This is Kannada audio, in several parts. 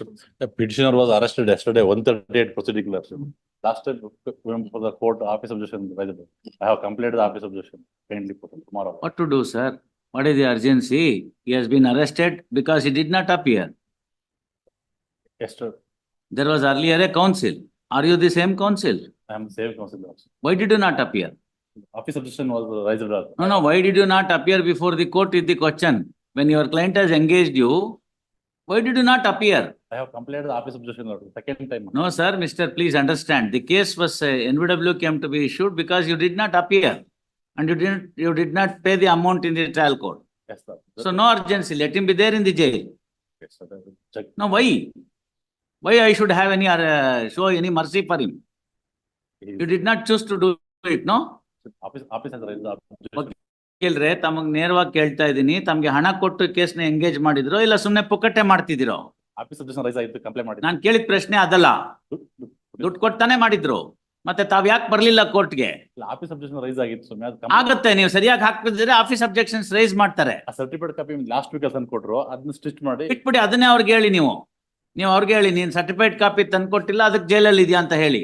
Lordship, The petitioner was arrested yesterday, one thirty-eight proceeding, Lordship. Last time, for the court office objection, resident. I have completed the office objection, kindly put it tomorrow. What to do, sir? What is the urgency? He has been arrested because he did not appear. Yesterday, There was earlier a council. Are you the same council? I am same council, Lordship. Why did you not appear? Office objection was raised. No, no, why did you not appear before the court is the question? When your client has engaged you, why did you not appear? I have completed the office objection, Lordship, second time. No, sir, mister, please understand. The case was, uh, NVW came to be issued because you did not appear. And you didn't, you did not pay the amount in the trial court. Yes, sir. So no urgency, let him be there in the jail. Yes, sir. I will Check. No, why? Why I should have any, uh, show any mercy for him? You did not choose to do it, no? Office, office has raised the objection. ಕೇಳ್ರೆ ತಮಗ್ ನೇರವಾಗಿ ಕೇಳ್ತಾ ಇದೀನಿ ತಮ್ಗೆ ಹಣ ಕೊಟ್ಟು ಕೇಸ್ನ ಎಂಗೇಜ್ ಮಾಡಿದ್ರು ಇಲ್ಲ ಸುಮ್ನೆ ಪುಕ್ಕಟ್ಟೆ ಮಾಡ್ತಿದಿರೋ? ಆಫೀಸ್ ಸಬ್ಜೆಕ್ಷನ್ ರೈಸ್ ಆಯ್ತು, ಕಂಪ್ಲೇಂಟ್ ಮಾಡಿ. ನಾನ್ ಕೇಳಿದ ಪ್ರಶ್ನೆ ಅದಲ್ಲ. ದುಡ್ಡು ಕೊಟ್ಟಾನೆ ಮಾಡಿದ್ರು. ಮತ್ತೆ ತಾವ್ ಯಾಕೆ ಬರ್ಲಿಲ್ಲ ಕೋರ್ಟ್ಗೆ? ಆಫೀಸ್ objection ರೈಸ್ ಆಗಿತ್ತು ಸುಮ್ಮನೆ ಅದು ಆಗತ್ತೆ ನೀವು ಸರಿಯಾಗಿ ಹಾಕಿದ್ರೆ ಆಫೀಸ್ ಅಬ್ಜೆಕ್ಷನ್ಸ್ ರೈಸ್ ಮಾಡ್ತಾರೆ. ಸರ್ಟಿಫಿಕೇಟ್ ಕಾಪಿ ಲಾಸ್ಟ್ ವೀಕ್ ತಂದು ಕೊಟ್ರು ಅದನ್ನ ಸ್ಟಿಚ್ ಮಾಡಿ ಬಿಟ್ಬಿಡಿ ಅದನ್ನೇ ಅವ್ರಿಗೆ ಹೇಳಿ ನೀವು. ನೀವು ಅವ್ರಿಗೆ ಹೇಳಿ ನೀನ್ ಸರ್ಟಿಫೈಡ್ ಕಾಪಿ ತಂದ್ಕೊಟ್ಟಿಲ್ಲ ಅದಕ್ಕೆ ಜೈಲಲ್ಲಿ ಇದೆಯಾ ಅಂತ ಹೇಳಿ.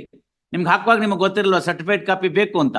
ನಿಮ್ಗೆ ಹಾಕುವಾಗ ನಿಮ್ಗೆ ಗೊತ್ತಿರಲ್ವಾ ಸರ್ಟಿಫೈಡ್ ಕಾಪಿ ಬೇಕು ಅಂತ?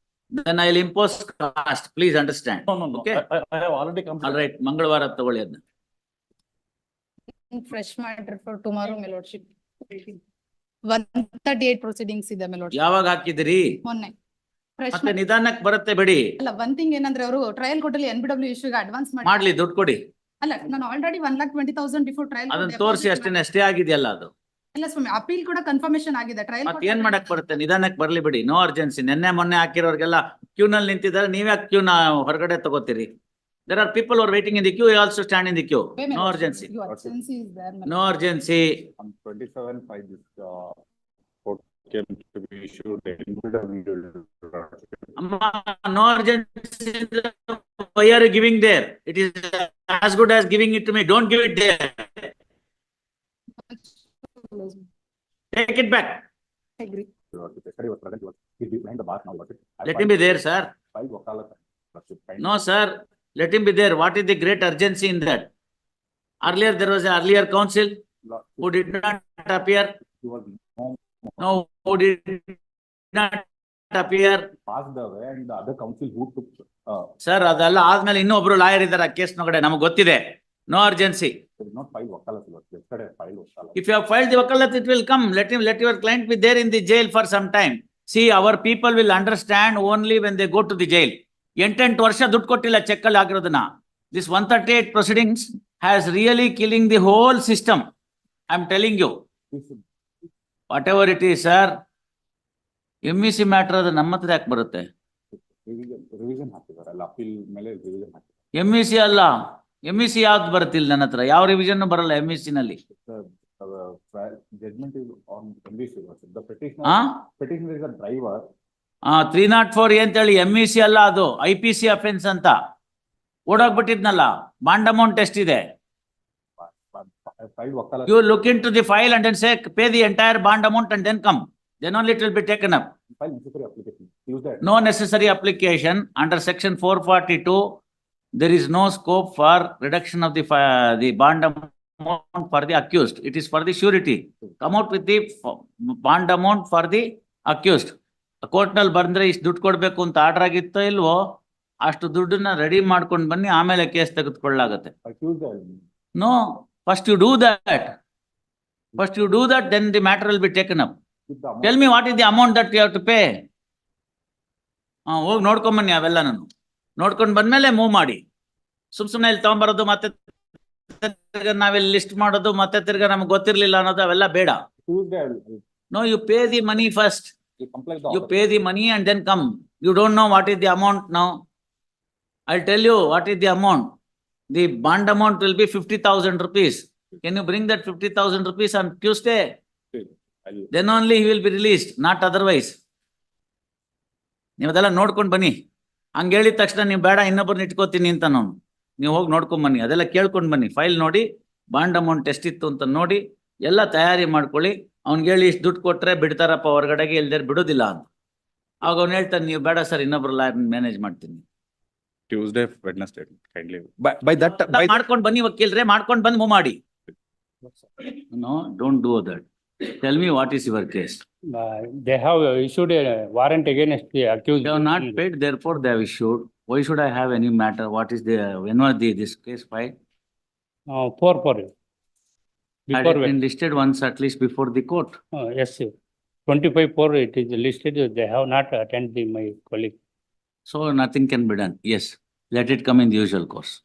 Then I will impose cost please understand okay all right ಮಂಗಳವಾರ ತಗೊಳ್ಳಿ ಅದನ್ನ ಫ್ರೆಶ್ ಮ್ಯಾಟರ್ ಫಾರ್ ಟುಮಾರೋ ಮೆಲೋಡ್ಶಿಪ್ ತರ್ಟಿ ಏಟ್ ಪ್ರೊಸೀಡಿಂಗ್ಸ್ ಇದೆ ಮೆಲೋಡ್ ಯಾವಾಗ ಹಾಕಿದ್ರಿ ಮೊನ್ನೆ. ಮತ್ತೆ ನಿಧಾನಕ್ಕೆ ಬರುತ್ತೆ ಬಿಡಿ. ಅಲ್ಲ ಒನ್ ಥಿಂಗ್ ಏನಂದ್ರೆ ಅವರು ಟ್ರಯಲ್ ಕೊಟ್ಟಲ್ಲಿ ಎನ್ ಬಿ ಡಬ್ಲ್ಯೂ ಇಶ್ಯೂಗೆ ಅಡ್ವಾನ್ಸ್ ಮಾಡಿ ದುಡ್ಡು ಕೊಡಿ. ಅಲ್ಲ ನಾನು already one lakh twenty thousand before trial ಅದನ್ನ ತೋರಿಸಿ ಅಷ್ಟೇ ಅಷ್ಟೇ ಆಗಿದೆಯಲ್ಲ ಅದು. ಇಲ್ಲ ಸ್ವಾಮಿ, ಅಪೀಲ್ ಕೂಡ ಕನ್ಫರ್ಮೇಶನ್ ಆಗಿದೆ, ಟ್ರಯಲ್. ಮತ್ತೆ ಏನ್ ಮಾಡಕ್ ಬರುತ್ತೆ? ನಿಧಾನಕ್ಕೆ ಬರ್ಲಿ ಬಿಡಿ. ನೋ ಅರ್ಜೆನ್ಸಿ ನಿನ್ನೆ ಮೊನ್ನೆ ಹಾಕಿರೋರ್ಗೆಲ್ಲ ಕ್ಯೂ ನಲ್ಲಿ ನಿಂತಿದ್ದಾರೆ. ನೀವೇ ಕ್ಯೂ ನ ಹೊರಗಡೆ ತಗೋತೀರಿ. There are people are waiting in the queue also stand in the queue no urgency no urgency On twenty-seven, five, this, uh, court came to be issued. in- ಅಮ್ಮ no urgency why are giving there it is as good as giving it to me don't give it there take it back Yesterday was present, he was, he's behind the Take it back. I agree. Let him be there, sir. No, sir, let him be there. What is the great urgency in that? Earlier, there was an earlier council who did not appear, no who did not appear. passed away and the other council who took, Sir, sir ಅದೆಲ್ಲ ಆದ್ಮೇಲೆ ಇನ್ನೊಬ್ರು ಲಾಯರ್ ಇದಾರೆ ಆ ಕೇಸ್ ನೊಳಗಡೆ ನಮಗೆ ಗೊತ್ತಿದೆ no urgency not file vakalat yesterday I filed wakalat. If you have filed the vakalat it will come let him let your client be there in the jail for some time see our people will understand only when they go to the jail ಎಂಟೆಂಟು ವರ್ಷ ದುಡ್ಡು ಕೊಟ್ಟಿಲ್ಲ ಚೆಕ್ ಅಲ್ಲಿ ಆಗಿರೋದನ್ನ this one thirty eight proceedings has really killing the whole system I am telling you is- whatever it is sir M E C matter ಅದು ನಮ್ಮ ಹತ್ರ ಯಾಕೆ ಬರುತ್ತೆ revision, revision ಹಾಕಿದ್ದಾರೆ appeal ಮೇಲೆ revision ಹಾಕಿದ್ದಾರೆ. ಎಂ ಇ ಸಿ ಅಲ್ಲ ಎಂ ಇ ಸಿ ಯಾವ್ದು ಬರುತ್ತಿಲ್ಲ ನನ್ನ ಹತ್ರ? ಯಾವ ರಿವಿಷನ್ ಬರಲ್ಲ ಎಂ ಇ ಸಿ ನಲ್ಲಿ? ತ್ರೀ ನಾಟ್ ಫೋರ್ ಅಂತೇಳಿ ಎಂ ಇ ಸಿ ಅಲ್ಲ ಅದು ಐ ಪಿ ಸಿ ಅಫೆನ್ಸ್ ಅಂತ. ಓಡೋಗ್ಬಿಟ್ಟಿದ್ನಲ್ಲ ಬಾಂಡ್ ಅಮೌಂಟ್ ಎಷ್ಟಿದೆ. You look into the file and say pay the entire bond amount and then come then only it will be taken up no necessary application under section four forty forty-two. There is no scope for reduction of the uh, the bond amount for the accused. It is for the surety. Come out with the bond amount for the accused. ಕೋರ್ಟ್ನಲ್ಲಿ ಬಂದ್ರೆ ಇಷ್ಟು ದುಡ್ಡು ಕೊಡ್ಬೇಕು ಅಂತ ಆರ್ಡರ್ ಆಗಿತ್ತೋ ಇಲ್ವೋ ಅಷ್ಟು ದುಡ್ಡನ್ನ ರೆಡಿ ಮಾಡ್ಕೊಂಡ್ ಬನ್ನಿ ಆಮೇಲೆ case ತೆಗೆದುಕೊಳ್ಳಾಗತ್ತೆ. No first you do that first you do that then the matter will be taken up with the amount- tell me what is the amount that you have to pay ಹೋಗಿ ನೋಡ್ಕೊಂಬನ್ನಿ ಅವೆಲ್ಲ ನಾನು ನೋಡ್ಕೊಂಡ್ ಬಂದ್ಮೇಲೆ ಮೂವ್ ಮಾಡಿ. ಸುಮ್ ಸುಮ್ನೆ ಇಲ್ಲಿ ತಗೊಂಬರೋದು ಮತ್ತೆ ತಿರ್ಗಾ ನಾವಿಲ್ಲಿ ಲಿಸ್ಟ್ ಮಾಡೋದು ಮತ್ತೆ ತಿರ್ಗಾ ನಮ್ಗೆ ಗೊತ್ತಿರ್ಲಿಲ್ಲ ಅನ್ನೋದು ಅವೆಲ್ಲ ಬೇಡ. Tuesday, I'll, I'll- no you pay the money first I'll comply the. You order. Pay the money and then come you don't know what is the amount now I tell you what is the amount the bond amount will be fifty thousand rupees can you bring that fifty thousand rupees on Tuesday then only he will be released, not otherwise. ನೀವು ಅದೆಲ್ಲ ನೋಡ್ಕೊಂಡ್ ಬನ್ನಿ. ಹಂಗ ಹೇಳಿದ ತಕ್ಷಣ ನೀವು ಬೇಡ ಇನ್ನೊಬ್ಬರನ್ನ ಇಟ್ಕೋತೀನಿ ಅಂತ ನಾನು. ನೀವು ಹೋಗಿ ನೋಡ್ಕೊಂಡ್ ಬನ್ನಿ ಅದೆಲ್ಲ ಕೇಳ್ಕೊಂಡು ಬನ್ನಿ. ಫೈಲ್ ನೋಡಿ ಬಾಂಡ್ ಅಮೌಂಟ್ ಎಷ್ಟಿತ್ತು ಅಂತ ನೋಡಿ ಎಲ್ಲ ತಯಾರಿ ಮಾಡ್ಕೊಳ್ಳಿ. ಅವ್ನಿಗೆ ಹೇಳಿ ಇಷ್ಟು ದುಡ್ಡು ಕೊಟ್ರೆ ಬಿಡ್ತಾರಪ್ಪ ಹೊರಗಡೆಗೆ ಇಲ್ದೇ ಬಿಡೋದಿಲ್ಲ ಅಂತ. ಆಗ ಅವ್ನು ಹೇಳ್ತಾನೆ ನೀವು ಬೇಡ ಸರ್ ಇನ್ನೊಬ್ರು ಲಾಯರ್ ಮ್ಯಾನೇಜ್ ಮಾಡ್ತೀನಿ. Tuesday Wednesday kindly by by that by, ಮಾಡ್ಕೊಂಡ್ ಬನ್ನಿ ವಕೀಲ್ರೆ ಮಾಡ್ಕೊಂಡು ಬಂದು ಮಾಡಿ no don't do that tell me what is your case they have issued issued a warrant against they have not have not paid, therefore they have issued. Why should I have any matter? What is the, when was the, this case filed? Uh, four, four. Had Before, it been listed once at least before the court? uh, yes, sir. twenty-five, four, it is listed, they have not attended my colleague. So nothing can be done. Yes, let it come in the usual course.